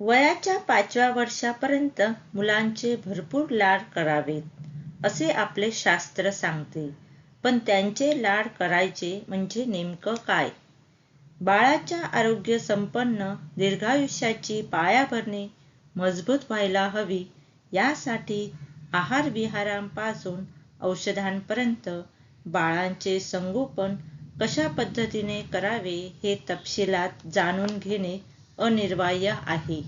वयाच्या पाचव्या वर्षापर्यंत मुलांचे भरपूर लाड करावेत असे आपले शास्त्र सांगते. पण त्यांचे लाड करायचे म्हणजे नेमकं काय? बाळाच्या आरोग्य संपन्न दीर्घायुष्याची पायाभरणी मजबूत व्हायला हवी यासाठी आहार विहारांपासून औषधांपर्यंत बाळांचे संगोपन कशा पद्धतीने करावे हे तपशिलात जाणून घेणे अनिर्वाय आहे.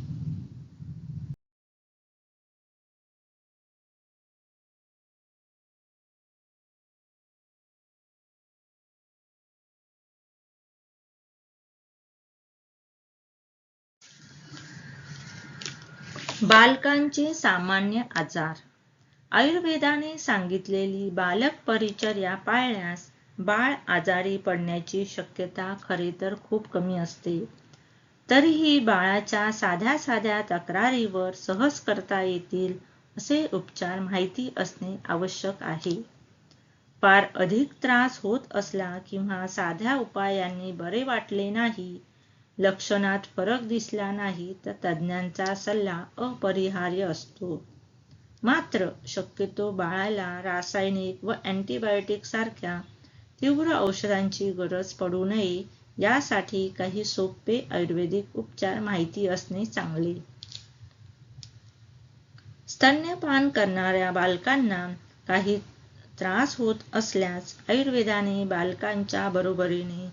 बालकांचे सामान्य आजार. आयुर्वेदाने सांगितलेली बालक परिचर्या पाळण्यास बाळ आजारी पडण्याची शक्यता खरे तर खूप कमी असते. तरीही बाळाच्या साध्या साध्या तक्रारीवर सहज करता येतील असे उपचार माहिती असणे आवश्यक आहे. फार अधिक त्रास होत असला किंवा साध्या उपायांनी बरे वाटले नाही लक्षणात फरक दिसला नाही तर तज्ज्ञांचा सल्ला अपरिहार्य असतो. मात्र शक्यतो बाळाला रासायनिक व अँटीबायोटिक सारख्या तीव्र औषधांची गरज पडू नये यासाठी काही सोपे आयुर्वेदिक उपचार माहिती असणे चांगले. स्तन्यपान करणाऱ्या बालकांना काही त्रास होत असल्यास आयुर्वेदाने बालकांच्या बरोबरीने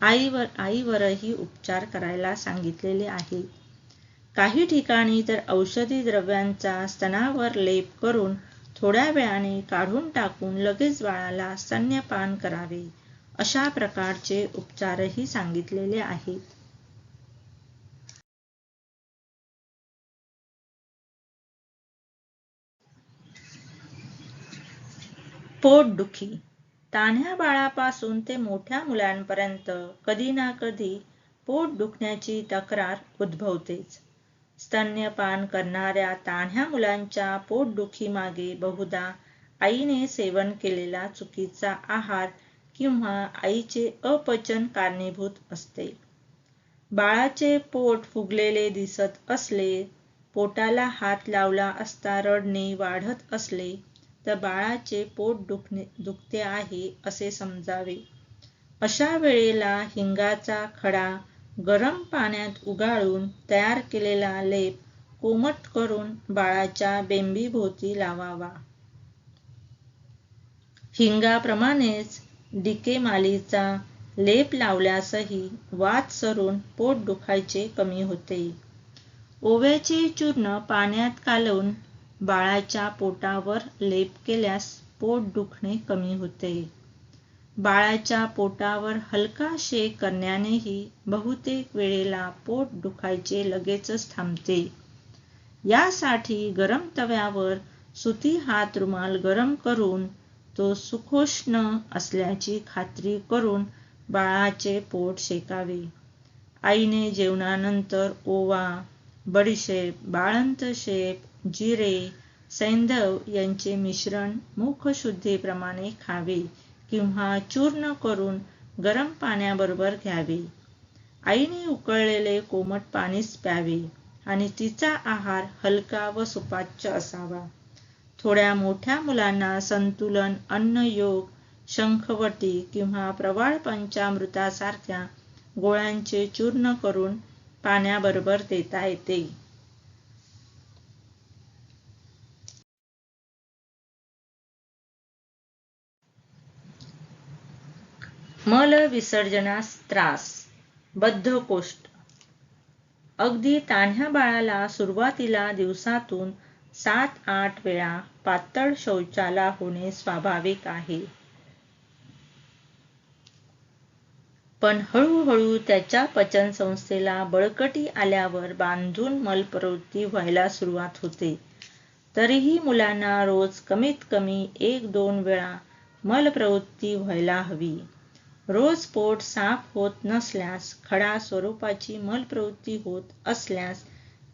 आईवर आईवरही उपचार करायला सांगितलेले आहे. काही ठिकाणी तर औषधी द्रव्यांचा स्तनावर लेप करून थोड्या वेळाने काढून टाकून लगेच बाळाला स्तन्यपान करावे. अशा प्रकारचे उपचारही सांगितलेले आहेत. पोटदुखी तान्ह्या बाळापासून ते मोठ्या मुलांपर्यंत कधी ना कधी पोट दुखण्याची तक्रार उद्भवतेच. स्तन्यपान करणाऱ्या तान्ह्या मुलांच्या पोटदुखीमागे बहुधा आईने सेवन केलेला चुकीचा आहार किंवा आईचे अपचन कारणीभूत असते. बाळाचे पोट फुगलेले दिसत असले पोटाला हात लावला असता रडणे वाढत असले तर बाळाचे पोट दुखणे दुखते आहे असे समजावे. अशा वेळेला हिंगाचा खडा गरम पाण्यात उगाळून तयार केलेला लेप कोमट करून बाळाच्या बेंबीभोवती लावावा. हिंगाप्रमाणेच डिकेमालीचा लेप लावल्यासही वात सरून पोट दुखायचे कमी होते. ओव्याचे चूर्ण पाण्यात कालवून बाळाच्या पोटावर लेप केल्यास पोट दुखणे कमी होते. बाळाच्या पोटावर हलका शेक करण्यानेही बहुतेक वेळेला पोट दुखायचे लगेचच थांबते. यासाठी गरम तव्यावर सुती हात रुमाल गरम करून तो सुखोष्ण असल्याची खात्री करून बाळाचे पोट शेकावे. आईने जेवणानंतर ओवा बडीशेप बाळंत शेप जिरे सैंधव यांचे मिश्रण मुखशुद्धीप्रमाणे खावे किंवा चूर्ण करून गरम पाण्याबरोबर घ्यावे. आईने उकळलेले कोमट पाणीच प्यावे आणि तिचा आहार हलका व सुपाच्य असावा. थोड्या मोठ्या मुलांना संतुलन अन्न योग शंखवटी किंवा प्रवाळ पंचामृतासारख्या गोळ्यांचे चूर्ण करून पाण्याबरोबर देता येते. मल विसर्जनास त्रास बद्धकोष्ठ अगदी तान्ह्या बाळाला सुरुवातीला दिवसातून सात आठ वेळा पातळ शौचाला होणे स्वाभाविक आहे. पण हळूहळू त्याच्या पचनसंस्थेला बळकटी आल्यावर बांधून मलप्रवृत्ती व्हायला सुरुवात होते. तरीही मुलांना रोज कमीत कमी एक दोन वेळा मलप्रवृत्ती व्हायला हवी. रोज पोट साफ होत नसल्यास खडा स्वरूपाची मलप्रवृत्ती होत असल्यास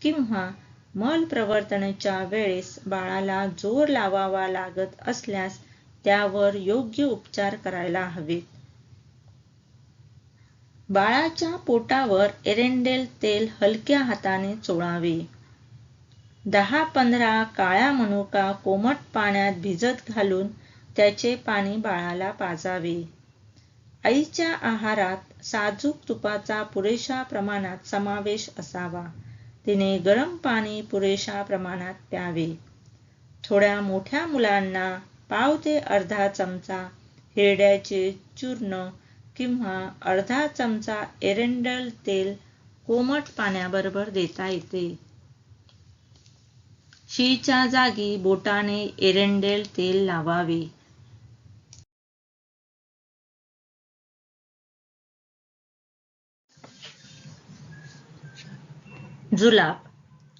किंवा मलप्रवर्तनाच्या वेळेस बाळाला जोर लावावा लागत असल्यास त्यावर योग्य उपचार करायला हवेत. बाळाच्या पोटावर एरेंडेल तेल हलक्या हाताने चोळावे. दहा पंधरा काळ्या मनुका कोमट पाण्यात भिजत घालून त्याचे पाणी बाळाला पाजावे. आईच्या आहारात साजूक तुपाचा पुरेशा प्रमाणात समावेश असावा. तिने गरम पाणी पुरेशा प्रमाणात प्यावे. थोड्या मोठ्या मुलांना पाव ते अर्धा चमचा हिरड्याचे चूर्ण किंवा अर्धा चमचा एरेंडल तेल कोमट पाण्याबरोबर देता येते. शीच्या जागी बोटाने एरेंडेल तेल लावावे. जुलाब.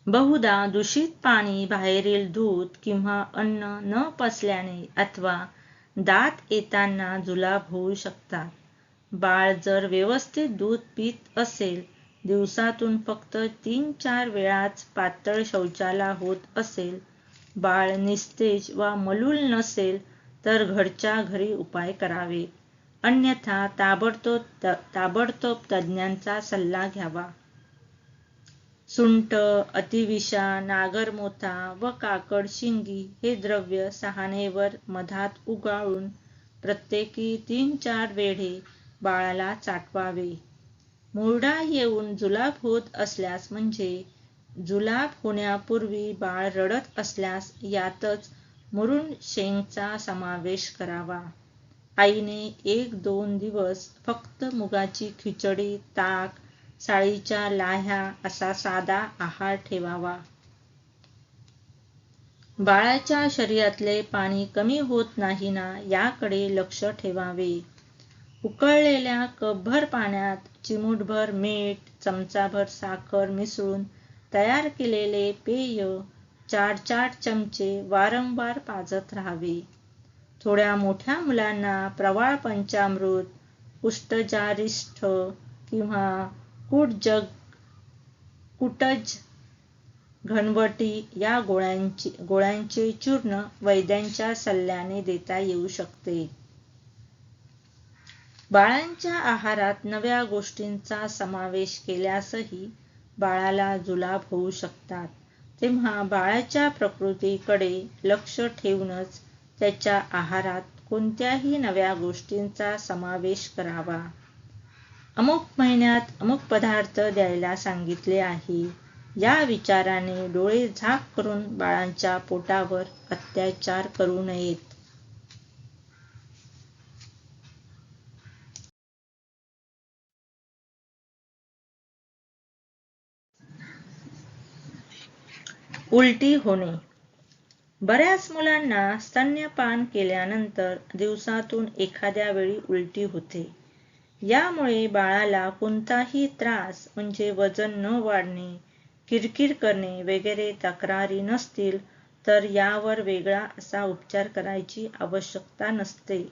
बहुधा दूषित पाणी बाहेरील दूध किंवा अन्न न पचल्याने अथवा दात येताना जुलाब होऊ शकतात. बाळ जर व्यवस्थित दूध पित असेल दिवसातून फक्त तीन चार वेळाच पातळ शौचाला होत असेल बाळ निस्तेज वा मलूल नसेल तर घरच्या घरी उपाय करावे. अन्यथा ताबडतोब ताबडतोब तज्ज्ञांचा सल्ला घ्यावा. सुंट अतिविषा नागरमोथा व काकड शिंगी हे द्रव्य सहानेवर मधात उगाळून प्रत्येकी तीन चार वेढे बाळाला चाटवावे. मुरडा येऊन जुलाब होत असल्यास म्हणजे जुलाब होण्यापूर्वी बाळ रडत असल्यास यातच मुरुण शेंगचा समावेश करावा. आईने एक दोन दिवस फक्त मुगाची खिचडी ताक साळीच्या लाह्या असा साधा आहार ठेवावा. बाळाच्या शरीरातले पाणी कमी होत नाही ना याकडे लक्ष ठेवावे. उकळलेल्या कपभर पाण्यात चिमूटभर मीठ चमचाभर साखर मिसळून तयार केलेले पेय चार चार चमचे वारंवार पाजत राहावे. थोड्या मोठ्या मुलांना प्रवाळ पंचामृत उष्टजारिष्ठ किंवा कुटजग कुटज घनवटी या गोळ्यांची गोळ्यांचे चूर्ण वैद्यांच्या सल्ल्याने देता येऊ शकते. बाळांच्या आहारात नव्या गोष्टींचा समावेश केल्यासही बाळाला जुलाब होऊ शकतात. तेव्हा बाळाच्या प्रकृतीकडे लक्ष ठेवूनच त्याच्या आहारात कोणत्याही नव्या गोष्टींचा समावेश करावा. अमुक महिन्यात अमुक पदार्थ द्यायला सांगितले आहे. या विचाराने डोळे झाक करून बाळांच्या पोटावर अत्याचार करू नयेत. उलटी होणे. बऱ्याच मुलांना स्तन्यपान केल्यानंतर दिवसातून एखाद्या वेळी उलटी होते. यामुळे बाळाला कोणताही त्रास म्हणजे वजन न वाढणे किरकिर करणे वगैरे तक्रारी नसतील तर यावर वेगळा असा उपचार करायची आवश्यकता नसते.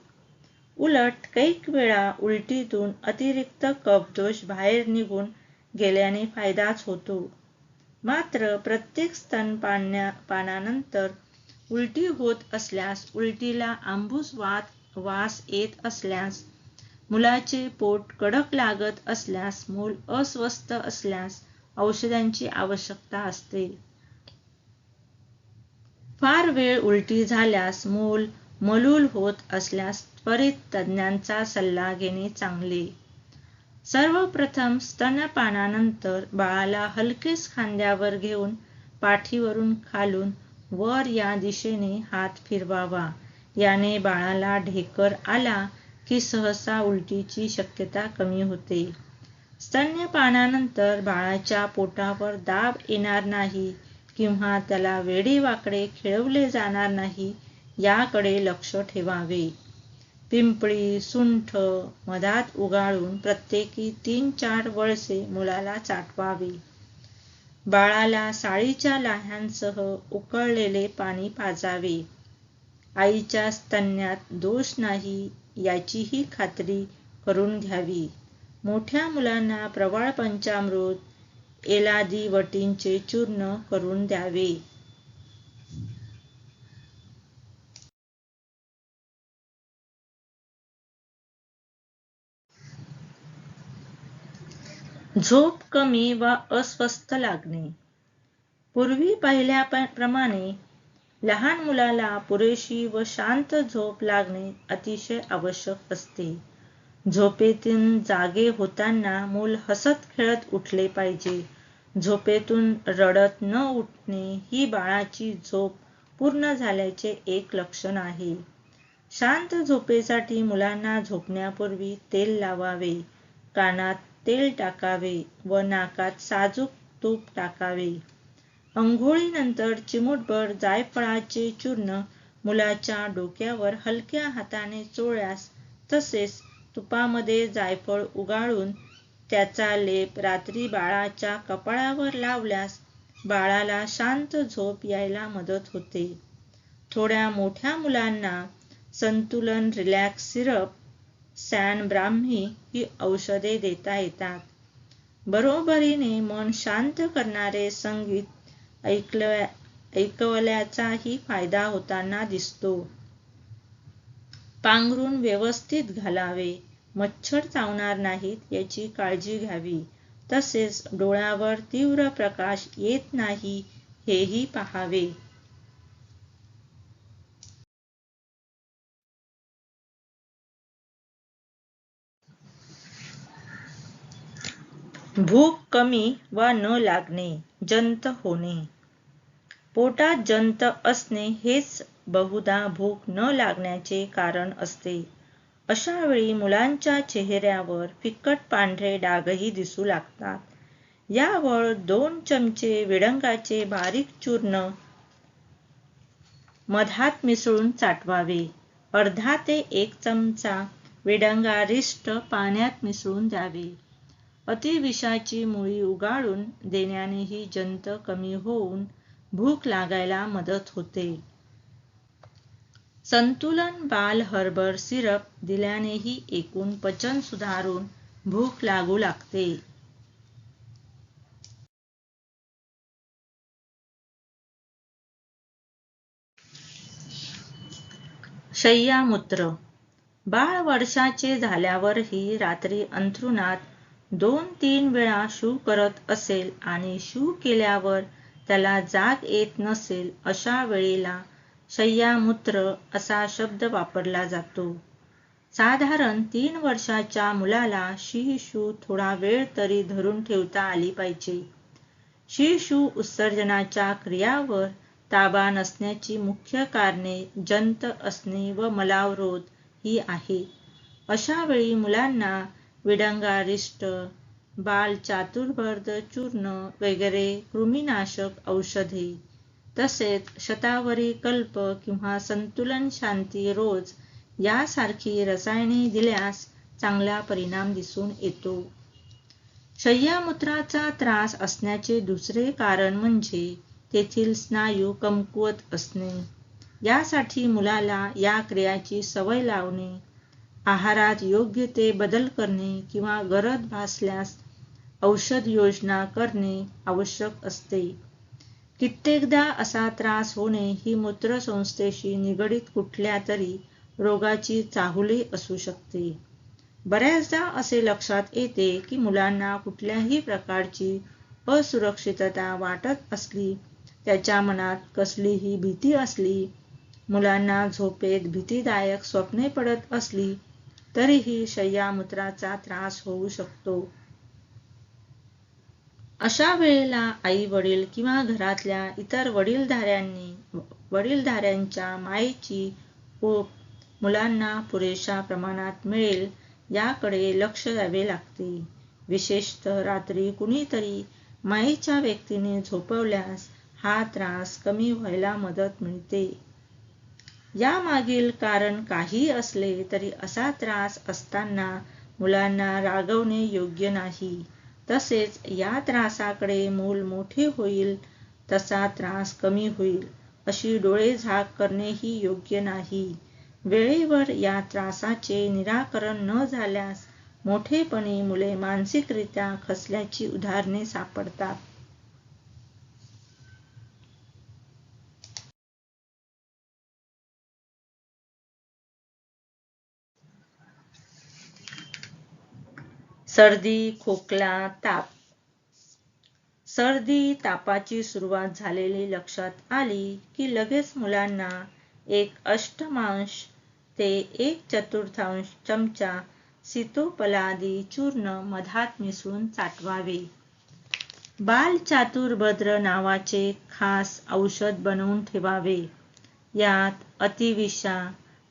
उलट कैक वेळा उलटीतून अतिरिक्त कफदोष बाहेर निघून गेल्याने फायदाच होतो. मात्र प्रत्येक स्तन पाण्या पानानंतर उलटी होत असल्यास उलटीला आंबूस वास येत असल्यास मुलाचे पोट कडक लागत असल्यास मूल अस्वस्थ असल्यास औषधांची आवश्यकता असते. फार वेळ उलटी झाल्यास मूल मलूल होत असल्यास त्वरित तज्ज्ञांचा सल्ला घेणे चांगले. सर्वप्रथम स्तनपानानंतर बाळाला हलकेच खांद्यावर घेऊन पाठीवरून खालून वर या दिशेने हात फिरवावा. याने बाळाला ढेकर आला की सहसा उलटीची शक्यता कमी होते. स्तन्यपानानंतर बाळाच्या पोटावर दाब येणार नाही किंवा त्याला वेडेवाकडे खेळवले जाणार नाही याकडे लक्ष ठेवावे. पिंपळी सुंठ मधात उगाळून प्रत्येकी तीन चार वळसे मुलाला चाटवावे. बाळाला साळीच्या लाह्यांसह उकळलेले पाणी पाजावे. आईच्या स्तन्यात दोष नाही याचीही खात्री करून घ्यावी. मोठ्या मुलांना प्रवाळ पंचामृत एलादी वटींचे चूर्ण करून द्यावे. झोप कमी व अस्वस्थ लागणे. पूर्वी पाहिल्याप्रमाणे लहान मुलाला पुरेशी व शांत झोप लागणे अतिशय आवश्यक असते. झोपेतून जागे होताना मूल हसत खेळत उठले पाहिजे. झोपेतून रडत न उठणे ही बाळाची झोप पूर्ण झाल्याचे एक लक्षण आहे. शांत झोपेसाठी मुलांना झोपण्यापूर्वी तेल लावावे कानात तेल टाकावे व नाकात साजूक तूप टाकावे. अंघोळीनंतर चिमूटभर जायफळाचे चूर्ण मुलाच्या डोक्यावर हलक्या हाताने चोळल्यास तसेच तुपामध्ये जायफळ उगाळून त्याचा लेप रात्री बाळाच्या कपाळावर लावल्यास बाळाला शांत झोप यायला मदत होते. थोड्या मोठ्या मुलांना संतुलन रिलॅक्स सिरप सॅन ब्राह्मी ही औषधे देता येतात. बरोबरीने मन शांत करणारे संगीत ऐकवल्याचाही फायदा होताना दिसतो. पांघरून व्यवस्थित घालावे मच्छर चावणार नाहीत याची काळजी घ्यावी. तसेच डोळ्यावर तीव्र प्रकाश येत नाही हेही पाहावे. भूक कमी वा न लागणे जंत होणे. पोटात जंत असणे हेच बहुधा भूक न लागण्याचे कारण असते. अशा वेळी मुलांच्या चेहऱ्यावर फिकट पांढरे डागही दिसू लागतात. यावर दोन चमचे विडंगाचे बारीक चूर्ण मधात मिसळून चाटवावे. अर्धा ते एक चमचा विडंगारिष्ट पाण्यात मिसळून द्यावे. अतिविषाची मुळी उगाळून देण्यानेही जंत कमी होऊन भूक लागायला मदत होते. संतुलन बाल हर्बर सिरप दिल्यानेही एकूण पचन सुधारून भूक लागू लागते. शय्यामूत्र. बाळ वर्षाचे झाल्यावरही रात्री अंथरुणात दोन तीन वेळा शू करत असेल आणि शू केल्यावर त्याला जाग येत नसेल अशा वेळेला शय्यामूत्र असा शब्द वापरला जातो. साधारण तीन वर्षाच्या मुलाला शिशु थोडा वेळ तरी धरून ठेवता आली पाहिजे. शिशु उत्सर्जनाच्या क्रियावर ताबा नसण्याची मुख्य कारणे जंत असणे व मलावरोध ही आहे. अशा वेळी मुलांना विडंगारिष्ट बाल चातुर्भर्द चूर्ण वगैरे कृमीनाशक औषधे. तसेच शतावरी कल्प किंवा संतुलन शांती रोज यासारखी रसायने दिल्यास चांगला परिणाम दिसून येतो. शय्यामूत्राचा त्रास असण्याचे दुसरे कारण म्हणजे तेथील स्नायू कमकुवत असणे. यासाठी मुलाला या क्रियाची सवय लावणे आहारात योग्य ते बदल करणे किंवा गरज भासल्यास औषध योजना करणे आवश्यक असते. कित्येकदा असा त्रास होणे ही मूत्रसंस्थेशी निगडीत कुठल्या तरी रोगाची चाहुली असू शकते. बऱ्याचदा असे लक्षात येते की मुलांना कुठल्याही प्रकारची असुरक्षितता वाटत असली त्याच्या मनात कसलीही भीती असली मुलांना झोपेत भीतीदायक स्वप्ने पडत असली तरीही शय्यामूत्राचा त्रास होऊ शकतो. अशा वेळेला आई वडील किंवा घरातल्या इतर वडीलधाऱ्यांनी वडीलधाऱ्यांच्या मायेची ओप मुलांना पुरेशा प्रमाणात मिळेल याकडे लक्ष द्यावे लागते. विशेषतः रात्री कुणीतरी माईच्या व्यक्तीने झोपवल्यास हा त्रास कमी व्हायला मदत मिळते. यामागील कारण काही असले तरी असा त्रास असताना मुलांना रागवणे योग्य नाही. तसेच या त्रासाकडे मूल मोठे होईल तसा त्रास कमी होईल. अशी डोळे झाक करणे करणेही योग्य नाही. वेळेवर या त्रासाचे निराकरण न झाल्यास मोठेपणी मुले मानसिकरित्या खसल्याची उदाहरणे सापडतात. सर्दी खोकला ताप. सर्दी तापाची सुरुवात झालेली लक्षात आली की लगेच मुलांना एक अष्टमांश ते एक चतुर्थांश चमचा सितोपलादी चूर्ण मधात मिसळून चाटवावे बाल चातुर्भद्र नावाचे खास औषध बनवून ठेवावे. यात अतिविषा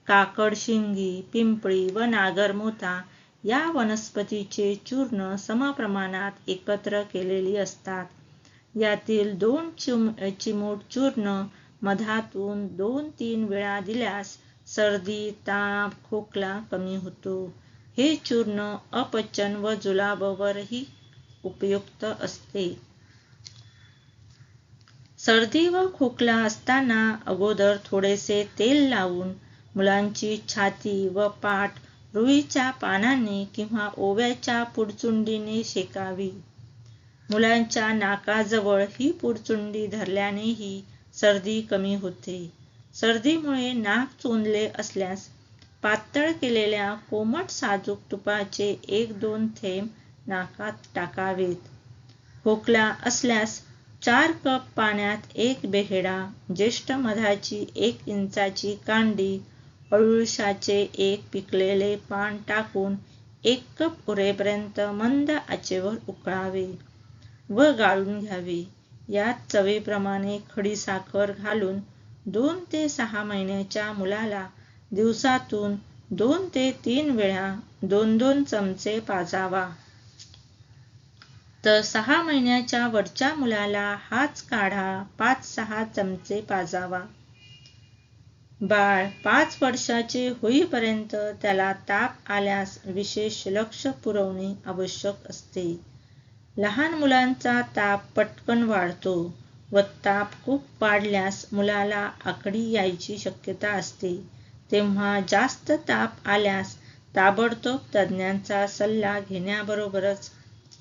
काकडशिंगी पिंपळी व नागरमोथा या वनस्पतीचे चूर्ण समप्रमाणात एकत्र केलेली असतात. यातील दोन चिमूट चूर्ण मधातून दोन तीन वेळा दिल्यास सर्दी ताप खोकला कमी होतो. हे चूर्ण अपचन व जुलाबवरही उपयुक्त असते. सर्दी व खोकला असताना अगोदर थोडेसे तेल लावून मुलांची छाती व पाठ रुईच्या पानांनी किंवा ओव्याच्या पुडचुंडीने शेकावी. मुलांच्या नाकाजवळ ही पुडचुंडी धरल्यानेही सर्दी कमी होते. सर्दीमुळे नाक चोंदले असल्यास पातळ केलेल्या कोमट साजूक तुपाचे एक दोन थेंब नाकात टाकावेत. खोकला असल्यास चार कप पाण्यात एक बेहेडा ज्येष्ठ मधाची एक इंचाची कांडी अळुशाचे एक पिकलेले पान टाकून एक कप उरेपर्यंत मंद आचेवर उकळावे व गाळून घ्यावे. यात चवीप्रमाणे खडीसाखर घालून दोन ते सहा महिन्याच्या मुलाला दिवसातून दोन ते तीन वेळा दोन दोन चमचे पाजावा. तर सहा महिन्याच्या वरच्या मुलाला हाच काढा पाच सहा चमचे पाजावा. बाळ पाच वर्षाचे होईपर्यंत त्याला ताप आल्यास विशेष लक्ष पुरवणे आवश्यक असते. लहान मुलांचा ताप पटकन वाढतो व ताप खूप वाढल्यास मुलाला आकडी यायची शक्यता असते. तेव्हा जास्त ताप आल्यास ताबडतोब तज्ज्ञांचा सल्ला घेण्याबरोबरच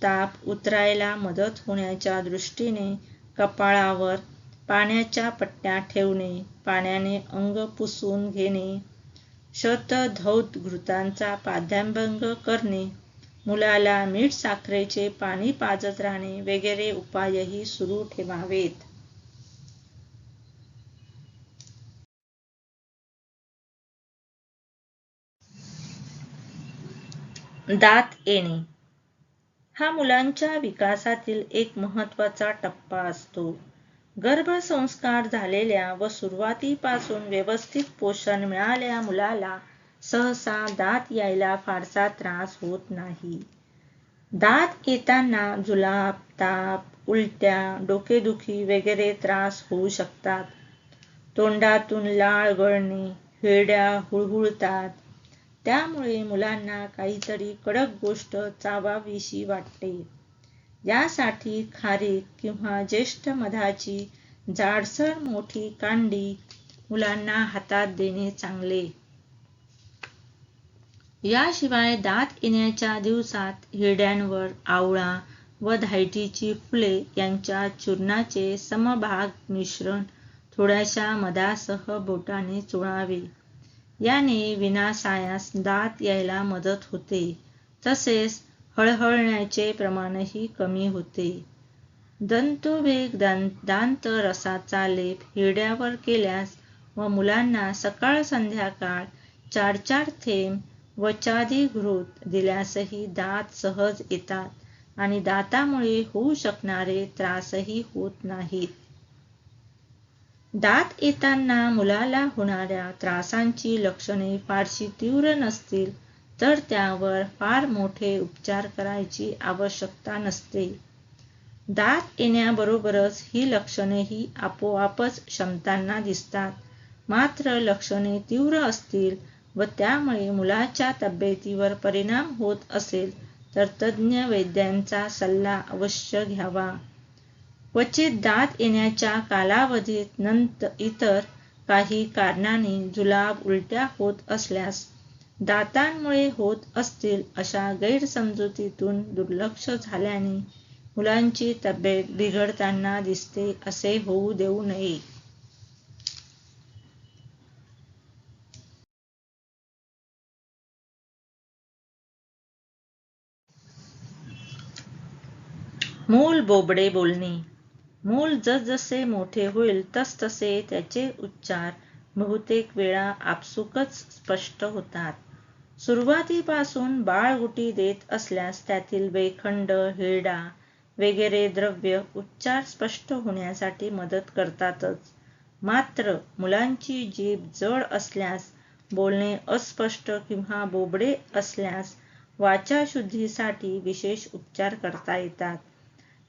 ताप उतरायला मदत होण्याच्या दृष्टीने कपाळावर पाण्याच्या पट्ट्या ठेवणे पाण्याने अंग पुसून घेणे शतधौत घृतांचा पाद्यांभंग करणे मुलाला मीठ साखरेचे पाणी पाजत राहणे वगैरे उपायही सुरू ठेवावेत. दात येणे. हा मुलांच्या विकासातील एक महत्त्वाचा टप्पा असतो. गर्भसंस्कार झालेल्या व सुरुवातीपासून व्यवस्थित पोषण मिळाल्या मुलाला सहसा दात यायला फारसा त्रास होत नाही. दात येताना जुलाब ताप उलट्या डोकेदुखी वगैरे त्रास होऊ शकतात. तोंडातून लाळ गळणे हिरड्या हुळहुळतात. त्यामुळे मुलांना काहीतरी कडक गोष्ट चावावीशी वाटते. यासाठी खारीक किंवा ज्येष्ठ मधाची जाडसर मोठी कांडी मुलांना हातात देणे चांगले. याशिवाय दात येण्याच्या दिवसात हिरड्यांवर आवळा व धायटीची फुले यांच्या चूर्णाचे समभाग मिश्रण थोड्याशा मधासह बोटाने चोळावे. याने विनासायास दात यायला मदत होते. तसेच हळहळण्याचे प्रमाणही कमी होते. दंतोवेग दांत रसाचा लेप हिरड्यावर केल्यास व मुलांना सकाळ संध्याकाळ चार चार थेंब घृत दिल्यासही दात सहज येतात आणि दातामुळे होऊ शकणारे त्रासही होत नाहीत. दात येताना मुलाला होणाऱ्या त्रासांची लक्षणे फारशी तीव्र नसतील तर त्यावर फार मोठे उपचार करायची आवश्यकता नसते. दात येण्याबरोबरच ही लक्षणेही आपोआपच क्षमतांना दिसतात. मात्र लक्षणे तीव्र असतील व त्यामुळे मुलाच्या तब्येतीवर परिणाम होत असेल तर तज्ज्ञ वैद्यांचा सल्ला अवश्य घ्यावा. क्वचित दात येण्याच्या कालावधीत नंतर इतर काही कारणाने जुलाब उलट्या होत असल्यास दातांमुळे होत असतील अशा गैरसमजुतीतून दुर्लक्ष झाल्याने मुलांची तब्येत बिघडताना दिसते असे होऊ देऊ नये. मूल बोबडे बोलणे. मूल जसजसे मोठे होईल तसतसे त्याचे उच्चार बहुतेक वेळा आपसुकच स्पष्ट होतात. सुरुवातीपासून बाळ गुटी देत असल्यास त्यातील वेखंड हिरडा वगैरे द्रव्य उच्चार स्पष्ट होण्यासाठी मदत करतातच. मात्र मुलांची जीभ जड असल्यास बोलणे अस्पष्ट किंवा बोबडे असल्यास वाचाशुद्धीसाठी विशेष उपचार करता येतात.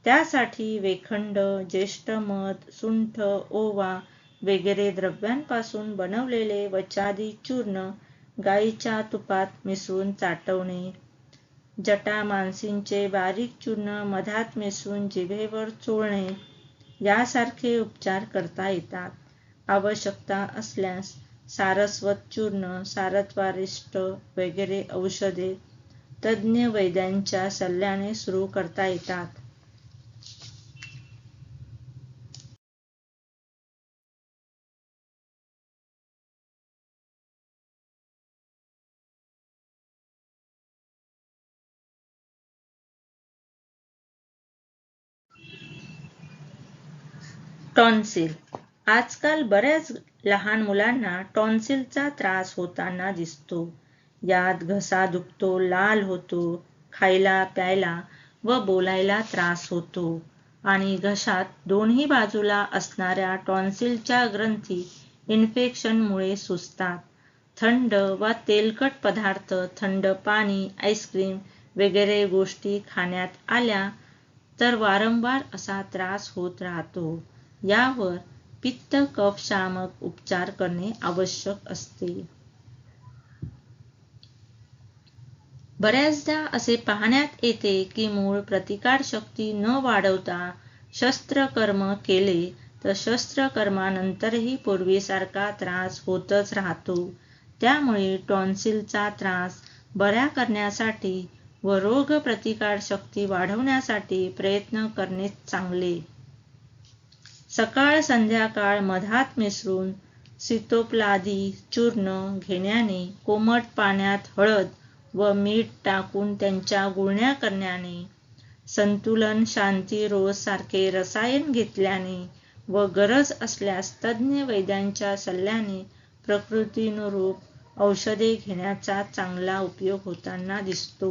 त्यासाठी वेखंड ज्येष्ठ मध सुंठ ओवा वगैरे द्रव्यांपासून बनवलेले वचादी चूर्ण गाईच्या तुपात मिसळून चाटवणे. जटा मानसींचे बारीक चूर्ण मधात मिसळून जिभेवर चोळणे. यासारखे उपचार करता येतात. आवश्यकता असल्यास सारस्वत चूर्ण सारत्वारिष्ट वगैरे औषधे तज्ज्ञ वैद्यांच्या सल्ल्याने सुरू करता येतात. टॉन्सिल. आजकाल बऱ्याच लहान मुलांना टॉन्सिलचा त्रास होताना दिसतो. यात घसा दुखतो लाल होतो खायला प्यायला व बोलायला त्रास होतो. आणि घशात दोन्ही बाजूला असणाऱ्या टॉन्सिलच्या ग्रंथी इन्फेक्शनमुळे सुजतात. थंड वा तेलकट पदार्थ थंड पाणी आईस्क्रीम वगैरे गोष्टी खाण्यात आल्या तर वारंवार असा त्रास होत राहतो. यावर पित्त कफ शामक उपचार करणे आवश्यक असते. बऱ्याचदा असे पाहण्यात येते की मूळ प्रतिकारशक्ती न वाढवता शस्त्रकर्म केले तर शस्त्रकर्मानंतरही पूर्वीसारखा त्रास होतच राहतो. त्यामुळे टॉन्सिलचा त्रास बऱ्या करण्यासाठी व रोगप्रतिकारशक्ती वाढवण्यासाठी प्रयत्न करणे चांगले. सकाळ संध्याकाळ मधात मिसळून सितोप्लादी चूर्ण घेण्याने कोमट पाण्यात हळद व मीठ टाकून त्यांच्या गुळण्या करण्याने संतुलन शांती रोज सारखे रसायन घेतल्याने व गरज असल्यास तज्ज्ञ वैद्यांच्या सल्ल्याने प्रकृतीनुरूप औषधे घेण्याचा चांगला उपयोग होताना दिसतो.